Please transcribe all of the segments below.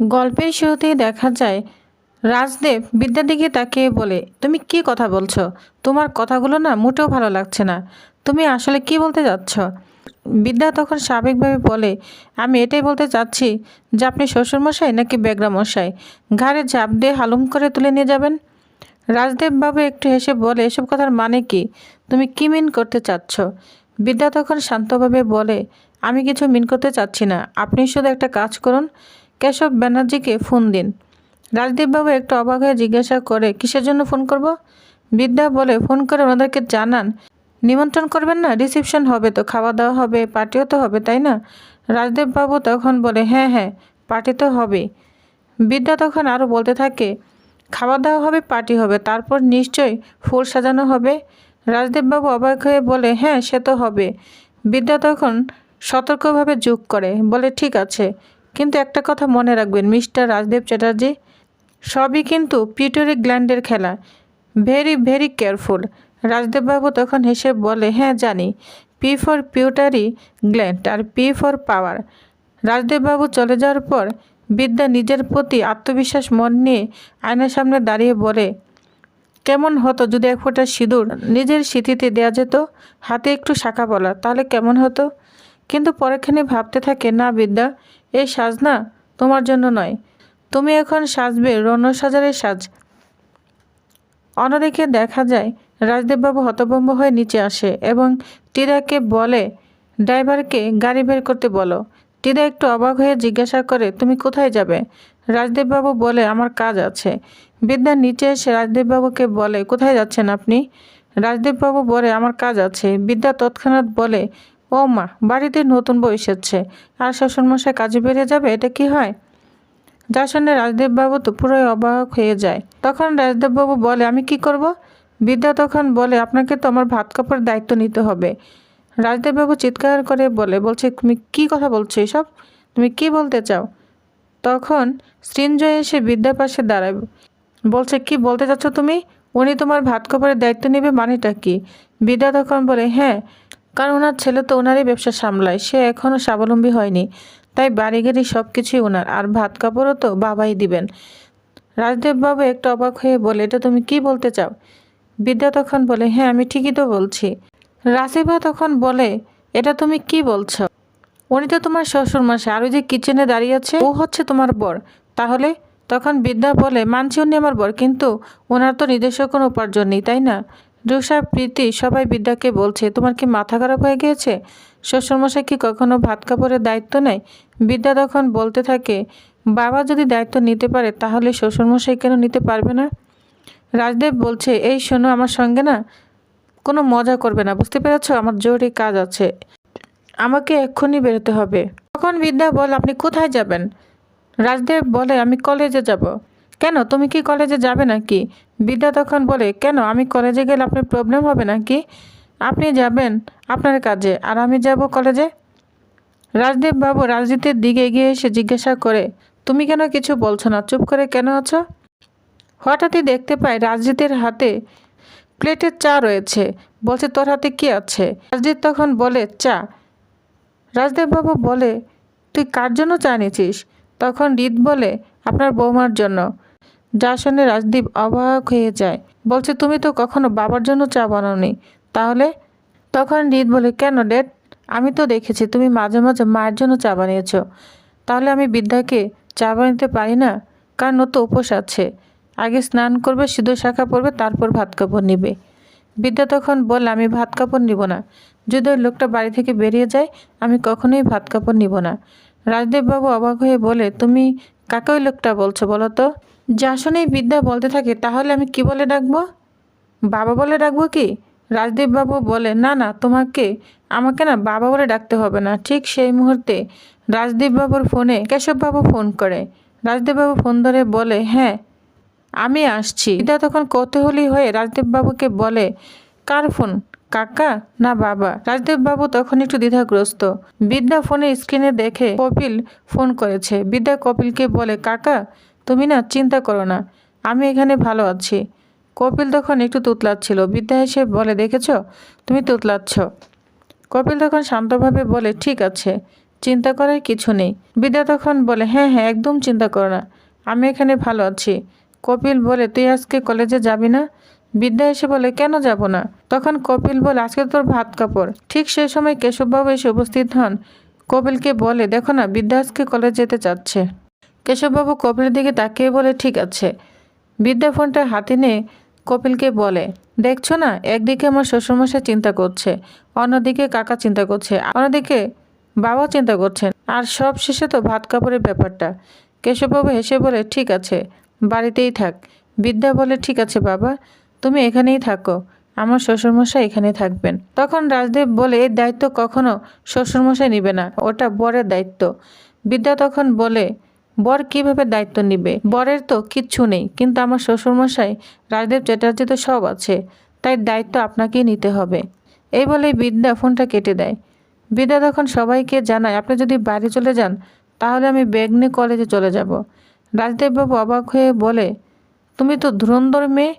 গল্পের শুরুতেই দেখা যায়, রাজদেব বিদ্যার দিকে তাকিয়ে বলে, তুমি কি কথা বলছো? তোমার কথাগুলো না মোটেও ভালো লাগছে না। তুমি আসলে কি বলতে যাচ্ছ? বিদ্যা তখন স্বাভাবিকভাবে বলে, আমি এটাই বলতে চাচ্ছি যে আপনি শ্বশুরমশাই নাকি বেগরামশাই? ঘাড়ে ঝাঁপ দিয়ে হালুম করে তুলে নিয়ে যাবেন? রাজদেব বাবু একটু হেসে বলে, এসব কথার মানে কি? তুমি কি মিন করতে চাচ্ছ? বিদ্যা তখন শান্তভাবে বলে, আমি কিছু মিন করতে চাচ্ছি না। আপনি শুধু একটা কাজ করুন। কেশব ব্যানার্জিকে ফোন দিন। রাজদীপবাবু একটু অবাক হয়ে জিজ্ঞাসা করে, কিসের জন্য ফোন করব? বিদ্যা বলে, ফোন করে ওনাদেরকে জানান। নিমন্ত্রণ করবেন না, রিসেপশন হবে তো, খাওয়া দাওয়া হবে, পার্টিও তো হবে, তাই না? রাজদেববাবু তখন বলে হ্যাঁ হ্যাঁ পার্টি তো হবে বিদ্যা তখন আরও বলতে থাকে, খাওয়া দাওয়া হবে, পার্টি হবে, তারপর নিশ্চয়ই ফুল সাজানো হবে। রাজদেববাবু অবাক হয়ে বলে হ্যাঁ সে তো হবে। বিদ্যা তখন সতর্কভাবে যোগ করে, বলে, ঠিক আছে। কিন্তু একটা কথা মনে রাখবেন, মিস্টার রাজদেব চ্যাটার্জি, সবই কিন্তু পিউটারি গ্ল্যান্ডের খেলা। ভেরি ভেরি কেয়ারফুল রাজদেববাবু তখন হেসে বলে হ্যাঁ জানি। পি ফর পিউটারি গ্ল্যান্ড আর পি ফর পাওয়ার রাজদেববাবু চলে যাওয়ার পর বিদ্যা নিজের প্রতি আত্মবিশ্বাস, মন নিয়ে আয়নার সামনে দাঁড়িয়ে বলে, কেমন হতো যদি এক ফোঁটা সিঁদুর নিজের স্মৃতিতে দেওয়া যেত? হাতে একটু শাখা বলা, তাহলে কেমন হতো? কিন্তু পরেখানে ভাবতে থাকে, না বিদ্যা, এই সাজ না তোমার জন্য নয়। তুমি এখন সাজবে রণসাজারের সাজ। অন্যদিকে দেখা যায়, রাজদেববাবু হতভম্ব হয়ে নিচে আসে এবং টিরাকে বলে, ড্রাইভারকে গাড়ি বের করতে বলো। টিদা একটু অবাক হয়ে জিজ্ঞাসা করে, তুমি কোথায় যাবে? রাজদেববাবু বলে, আমার কাজ আছে। বিদ্যা নিচে এসে রাজদেববাবুকে বলে, কোথায় যাচ্ছেন আপনি? রাজদেববাবু বলে, আমার কাজ আছে। বিদ্যা তৎক্ষণাৎ বলে ও মা, বাড়িতে নতুন বউ এসেছে। আর শ্বশুরমশাই কাজে বেরিয়ে যাবে, এটা কি হয়? যা শুনে রাজদেববাবু তো পুরোই অবাক হয়ে যায়। তখন রাজদেববাবু বলে, আমি কি করব? বিদ্যা তখন বলে, আপনাকে তো আমার ভাত কাপড়ের দায়িত্ব নিতে হবে। রাজদেববাবু চিৎকার করে বলে, বলছে, তুমি কি কথা বলছো এসব? তুমি কি বলতে চাও? তখন সৃঞ্জয় এসে বিদ্যার পাশে দাঁড়ায়। বলছে, কি বলতে চাচ্ছ তুমি? উনি তোমার ভাত কাপড়ের দায়িত্ব নেবে মানেটা কি? বিদ্যা তখন বলে হ্যাঁ কারণ ওনার ছেলে তো ওনারই ব্যবসা সামলায়, সে এখনও স্বাবলম্বী হয়নি। তাই বাড়ি গাড়ি সব কিছুই ওনার। আর ভাত কাপড়ও তো বাবাই দিবেন। রাজদেববাবু একটু অবাক হয়ে বলে, এটা তুমি কি বলতে চাও? বিদ্যা তখন বলে হ্যাঁ আমি ঠিকই তো বলছি। রাসিবা তখন বলে, এটা তুমি কি বলছো? উনি তো তোমার শ্বশুর মাসে আর ওই যে কিচেনে দাঁড়িয়ে আছে, ও হচ্ছে তোমার বর। তাহলে? তখন বিদ্যা বলে, মানছি উনি আমার বর, কিন্তু ওনার তো নিজস্ব কোনো উপার্জন নেই, তাই না? রুষা প্রীতি, সবাই বিদ্যাকে বলছে, তোমার কি মাথা খারাপ হয়ে গিয়েছে? শ্বশুরমশাই কি কখনো ভাত কাপড়ের দায়িত্ব নেয়? বিদ্যা তখন বলতে থাকে, বাবা যদি দায়িত্ব নিতে পারে, তাহলে শ্বশুরমশাই কেন নিতে পারবে না? রাজদেব বলছে, এই শোনো, আমার সঙ্গে না কোনো মজা করবে না, বুঝতে পেরেছ? আমার জরুরি কাজ আছে। আমাকে এক্ষুনি বেরোতে হবে। তখন বিদ্যা বল, আপনি কোথায় যাবেন? রাজদেব বলে, আমি কলেজে যাব। কেন? তুমি কি কলেজে যাবে নাকি? বিদ্যা তখন বলে, কেন? আমি কলেজে গেলে আপনার প্রবলেম হবে নাকি? আপনি যাবেন আপনার কাজে আর আমি যাব কলেজে রাজদেব বাবু রাজনীতির দিকে এগিয়ে এসে জিজ্ঞাসা করে, তুমি কেন কিছু বলছো না? চুপ করে কেন আছো? হঠাৎই দেখতে পাই রাজজিতের হাতে প্লেটের চা রয়েছে। বলছে, তোর হাতে কি আছে? রাজজিৎ তখন বলে, চা। রাজদেববাবু বলে, তুই কার জন্য চা নিয়েছিস তখন রিত বলে, আপনার বৌমার জন্য। যা শুনে রাজদীপ অবাক হয়ে যায়। বলছে, তুমি তো কখনো বাবার জন্য চা বানাওনি। তাহলে? তখন রিত বলে, কেন ডেট আমি তো দেখেছি, তুমি মাঝে মাঝে মায়ের জন্য চা বানিয়েছ। তাহলে আমি বিদ্যাকে চা বানাতে পারি না? কারণ ও তো উপোস আছে। আগে স্নান করবে, সিঁদুর, শাখা পরবে, তারপর ভাত কাপড় নিবে। বিদ্যা তখন বলে আমি ভাত কাপড় নিব না। যদি ওই লোকটা বাড়ি থেকে বেরিয়ে যায়, আমি কখনোই ভাত কাপড় নিব না। রাজদেববাবু অবাক হয়ে বলে, তুমি কাকে ওই লোকটা বলছো বলো তো? যা শুনেই বিদ্যা বলতে থাকে, তাহলে আমি কি বলে ডাকবো? বাবা বলে ডাকবো কি? রাজদীপবাবু বলে, না না, তোমাকে, আমাকে না বাবা বলে ডাকতে হবে না। ঠিক সেই মুহূর্তে রাজদীপবাবুর ফোনে কেশববাবু ফোন করে। রাজদীপবাবু ফোন ধরে বলে হ্যাঁ আমি আসছি। বিদ্যা তখন কৌতূহলী হয়ে রাজদীপবাবুকে বলে, কার ফোন? কাকা না বাবা? রাজদেববাবু তখন একটু দ্বিধাগ্রস্ত। বিদ্যা ফোনে স্ক্রিনে দেখে কপিল ফোন করেছে। বিদ্যা কপিলকে বলে, কাকা তুমি না চিন্তা করো না, আমি এখানে ভালো আছি। কপিল তখন একটু তুতলাচ্ছিল। বিদ্যা এসে বলে, দেখেছ? তুমি তুতলাচ্ছ। কপিল তখন শান্তভাবে বলে, ঠিক আছে, চিন্তা করার কিছু নেই। বিদ্যা তখন বলে হ্যাঁ হ্যাঁ একদম চিন্তা করো না, আমি এখানে ভালো আছি। কপিল বলে, তুই আজকে কলেজে যাবি না? বিদ্যা এসে বলে, কেন যাব না? তখন কপিল বলে, আজকে তোর ভাত কাপড়। ঠিক সেই সময় কেশববাবু এসে উপস্থিত হন। কপিলকে বলে, দেখো না, বিদ্যা আজকে কলেজ যেতে চাচ্ছে। কেশববাবু কপিলের দিকে তাকিয়ে বলে, ঠিক আছে। বিদ্যা ফোনটা হাতে নিয়ে কপিলকে বলে, দেখছ না, একদিকে আমার শ্বশুরমশাই চিন্তা করছে, অন্যদিকে কাকা চিন্তা করছে, অন্যদিকে বাবা চিন্তা করছেন, আর সব শেষে তো ভাত কাপড়ের ব্যাপারটা। কেশববাবু হেসে বলে, ঠিক আছে, বাড়িতেই থাক। বিদ্যা বলে, ঠিক আছে বাবা, তুমি এখানেই থাকো, আমার শ্বশুরমশাই এখানেই থাকবেন। তখন রাজদেব বলে এই দায়িত্ব কখনো শ্বশুরমশাই নিবে না, ওটা বরের দায়িত্ব। বিদ্যা তখন বলে বর কীভাবে দায়িত্ব নিবে? বরের তো কিচ্ছু নেই, কিন্তু আমার শ্বশুরমশাই রাজদেব চ্যাটার্জি তো সব আছে, তাই দায়িত্ব আপনাকেই নিতে হবে। এই বলে বিদ্যা ফোনটা কেটে দেয়। বিদ্যা তখন সবাইকে জানায়, আপনি যদি বাড়ি চলে যান, তাহলে আমি ব্যাগ নিয়ে কলেজে চলে যাব। রাজদেববাবু অবাক হয়ে বলে, তুমি তো ধুরন্ধর মেয়ে?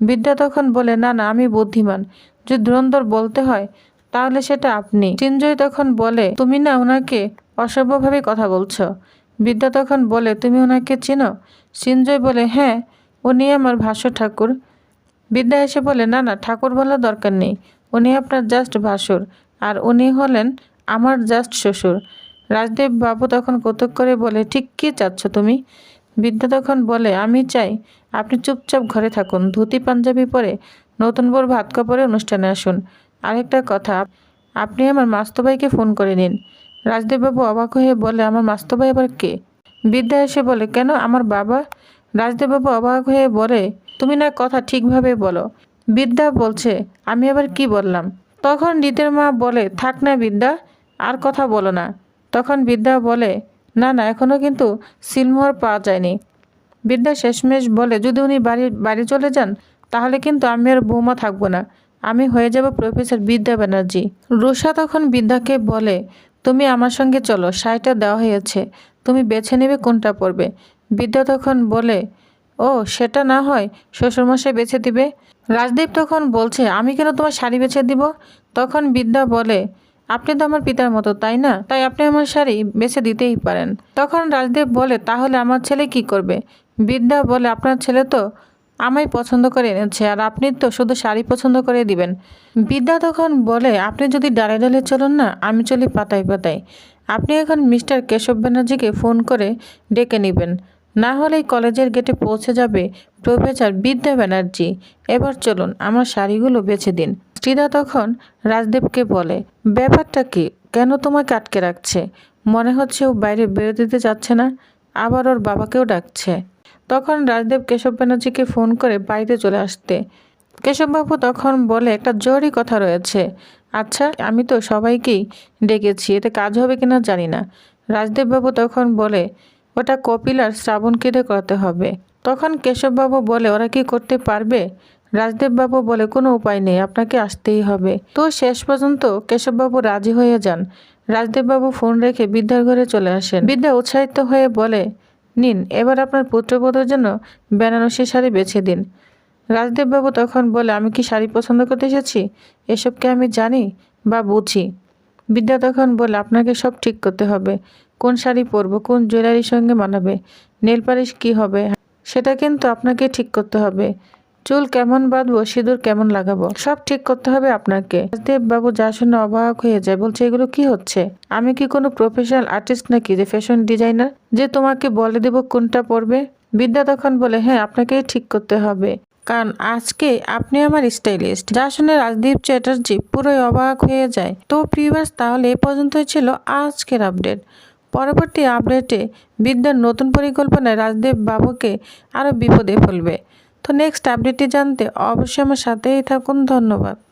বিদ্যা তখন বলে, না না, আমি বুদ্ধিমান। যদি ধুরন্ধর বলতে হয়, তাহলে সেটা আপনি। চিঞ্জয় তখন বলে, তুমি না ওনাকে অসভ্যভাবে কথা বলছো। বিদ্যা তখন বলে, তুমি ওনাকে চেনো? সিঞ্জয় বলে হ্যাঁ উনি আমার ভাষ্য ঠাকুর। বিদ্যা এসে বলে, না না, ঠাকুর বলার দরকার নেই। উনি আপনার জাস্ট ভাসুর আর উনি হলেন আমার জাস্ট শ্বশুর। রাজদেব বাবু তখন কৌতুক করে বলে, ঠিক কী চাচ্ছ তুমি? বিদ্যা তখন বলে, আমি চাই আপনি চুপচাপ ঘরে থাকুন, ধুতি, পাঞ্জাবি পরে নতুন বোর ভাত কাপড়ে অনুষ্ঠানে আসুন। আরেকটা কথা, আপনি আমার মাস্তবাইকে ফোন করে নিন। রাজদেববাবু অবাক হয়ে বলে, আমার মাস্তো ভাই আবার কে? বিদ্যা এসে বলে, কেন আমার বাবা? রাজদেববাবু অবাক হয়ে বলে, তুমি না কথা ঠিকভাবে বলো। বিদ্যা বলছে, আমি আবার কি বললাম? তখন রীতের মা বলে, থাক না বিদ্যা, আর কথা বলো না। তখন বিদ্যা বলে, না না এখনও কিন্তু সিলমোহর পাওয়া যায়নি। বিদ্যা শেষমেশ বলে, যদি উনি বাড়ি বাড়ি চলে যান, তাহলে কিন্তু আমি আর বৌমা থাকব না। আমি হয়ে যাব প্রফেসর বিদ্যা ব্যানার্জি। রুষা তখন বিদ্যাকে বলে তুমি আমার সঙ্গে চলো, শাড়িটা দেওয়া হয়েছে। তুমি বেছে নেবে কোনটা পরবে। বিদ্যা তখন বলে, ও, সেটা না হয় শ্বশুরমশাই বেছে দিবে? রাজদীপ তখন বলছে, আমি কেন তোমার শাড়ি বেছে দিব? তখন বিদ্যা বলে, আপনি তো আমার পিতার মতো, তাই না? তাই আপনি আমার শাড়ি বেছে দিতেই পারেন। তখন রাজদীপ বলে, তাহলে আমার ছেলে কি করবে? বিদ্যা বলে, আপনার ছেলে তো আমায় পছন্দ করে এনেছে আর আপনি তো শুধু শাড়ি পছন্দ করে দিবেন। বিদ্যা তখন বলে, আপনি যদি ডালে ডালে চলুন না, আমি চলি পাতায় পাতায়। আপনি এখন মিস্টার কেশব ব্যানার্জিকে ফোন করে ডেকে নেবেন। না হলেই কলেজের গেটে পৌঁছে যাবে প্রফেসর বিদ্যা ব্যানার্জি। এবার চলুন, আমার শাড়িগুলো বেছে দিন। শ্রীদা তখন রাজদেবকে বলে, ব্যাপারটা কি? কেন তোমাকে আটকে রাখছে? মনে হচ্ছে ও বাইরে বেরোতে দিতে যাচ্ছে না। আবার ওর বাবাকেও ডাকছে। তখন রাজদেব কেশব ব্যানার্জিকে ফোন করে বাড়িতে চলে আসতে। কেশববাবু তখন বলে, একটা জরুরি কথা রয়েছে। আচ্ছা আমি তো সবাইকেই ডেকেছি, এতে কাজ হবে কিনা জানি না। রাজদেববাবু তখন বলে, ওটা কপিল আর শ্রাবণকে দিয়ে করতে হবে। তখন কেশববাবু বলে, ওরা কি করতে পারবে? রাজদেববাবু বলে, কোনো উপায় নেই, আপনাকে আসতেই হবে। তো শেষ পর্যন্ত কেশববাবু রাজি হয়ে যান। রাজদেববাবু ফোন রেখে বিদ্যার ঘরে চলে আসেন। বিদ্যা উৎসাহিত হয়ে বলে নিন, এবার আপনার পুত্রবধূর জন্য বেনারসি শাড়ি বেছে দিন। রাজদেববাবু তখন বলে, আমি কি শাড়ি পছন্দ করতে এসেছি? এসবকে আমি জানি বা বুঝি? বিদ্যা তখন বলে, আপনাকে সব ঠিক করতে হবে। কোন শাড়ি পরবো, কোন জুয়েলারির সঙ্গে মানাবে, নেল পালিশ কী হবে, সেটা কিন্তু আপনাকে ঠিক করতে হবে। চুল কেমন বাঁধবো, সিঁদুর কেমন লাগাবো? সব ঠিক করতে হবে আপনাকে। রাজদেব বাবু যা শুনে অবাক হয়ে যায়, বলছে, এগুলো কি হচ্ছে? আমি কি কোনো প্রফেশনাল আর্টিস্ট নাকি, যে ফ্যাশন ডিজাইনার যে তোমাকে বলে দেব কোনটা পরবে? বিদ্যা তখন বলে হ্যাঁ আপনাকেই ঠিক করতে হবে। কারণ আজকে আপনি আমার স্টাইলিস্ট যা শুনে রাজদীপ চ্যাটার্জি পুরোই অবাক হয়ে যায়। তো প্রিভার্স তাহলে এ পর্যন্তই ছিল আজকের আপডেট পরবর্তী আপডেটে বিদ্যার নতুন পরিকল্পনায় রাজদেব বাবুকে আরও বিপদে ফেলবে। তো নেক্সট আপডেটটি জানতে অবশ্যই আমার সাথেই থাকুন। ধন্যবাদ।